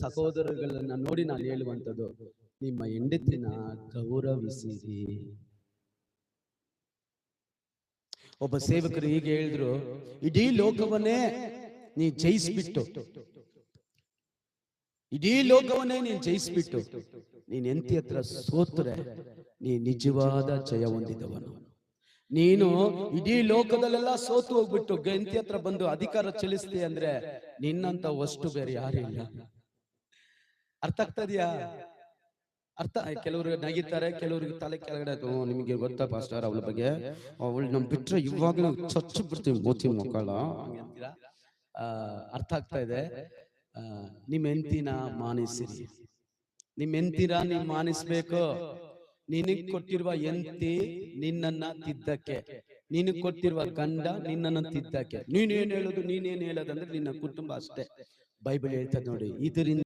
ಸಹೋದರಗಳನ್ನ ನೋಡಿ ನಾನು ಹೇಳುವಂಥದ್ದು, ನಿಮ್ಮ ಹೆಂಡತಿನ ಗೌರವಿಸಿರಿ. ಒಬ್ಬ ಸೇವಕರು ಹೀಗೆ ಹೇಳಿದ್ರು, ಇಡೀ ಲೋಕವನ್ನೇ ನೀ ಜಯಿಸ್ಬಿಟ್ಟು, ಇಡೀ ಲೋಕವನ್ನೇ ನೀನ್ ಜಯಿಸ್ಬಿಟ್ಟು, ನೀನ್ ಎಂತಿ ಹತ್ರ ಸೋತ್ರೆ, ನೀ ನಿಜವಾದ ಜಯ ಹೊಂದಿದವನು. ನೀನು ಇಡೀ ಲೋಕದಲ್ಲೆಲ್ಲ ಸೋತು ಹೋಗ್ಬಿಟ್ಟು ಗಂತಿ ಹತ್ರ ಬಂದು ಅಧಿಕಾರ ಚಲಿಸ್ತಿ ಅಂದ್ರೆ ನಿನ್ನಂತ ವಸ್ತು ಬೇರೆ ಯಾರು ಅರ್ಥ ಆಗ್ತದ್ಯಾ ಅರ್ಥ ಕೆಲವರು ನಗಿತಾರೆ ಕೆಲವರಿಗೆ ತಲೆ ಕೆಳಗಡೆ ಅದು, "ಓ, ನಿಮಗೆ ಗೊತ್ತಾ ಪಾಸ್ಟರ್ ಅವಳ ಬಗ್ಗೆ? ಅವಳು ನಮ್ ಬಿಟ್ರೆ ಇವಾಗ ನಾವು ಚಚ್ಚು ಬಿಡ್ತೀವಿ ಮೋತಿ ಮಕ್ಕಳ. ಆ, ಅರ್ಥ ಆಗ್ತಾ ಇದೆ. ನಿಮ್ ಎಂತಿನ ಮಾನಿಸಿರಿ. ನಿಮ್ ಎಂತಿರ ನೀವ್ ಮಾನಿಸ್ಬೇಕು. ನಿನಗ್ ಕೊಟ್ಟಿರುವ ಎಂತಿ ನಿನ್ನನ್ನ ತಿದ್ದಕ್ಕೆ. ನಿನಗ್ ಕೊಟ್ಟಿರುವ ಗಂಡ ನಿನ್ನನ್ನ ತಿದ್ದಕ್ಕೆ. ನೀನೇನ್ ಹೇಳೋದು ನೀನೇನ್ ಹೇಳೋದಂದ್ರೆ ನಿನ್ನ ಕುಟುಂಬ ಅಷ್ಟೇ. ಬೈಬಲ್ ಹೇಳ್ತದೆ ನೋಡಿ ಇದರಿಂದ